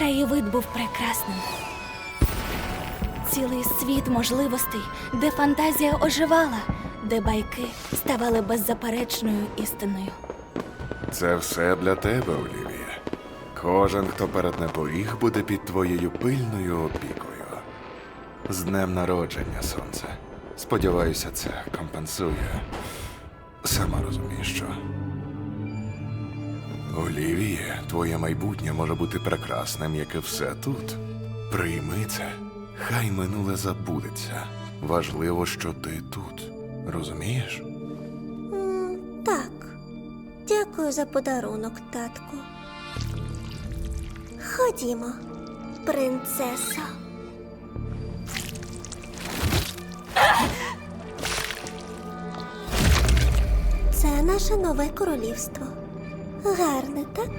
Краєвид був прекрасним. Цілий світ можливостей, де фантазія оживала, де байки ставали беззаперечною істиною. Це все для тебе, Олівія. Кожен, хто перетне поріг, буде під твоєю пильною опікою. З днем народження, сонце. Сподіваюся, це компенсує. Сама розумієш, що. Олівія, твоє майбутнє може бути прекрасним, як і все тут. Прийми це. Хай минуле забудеться. Важливо, що ти тут. Розумієш? М, так. Дякую за подарунок, татку. Ходімо, принцесо. Це наше нове королівство. Гарне, так?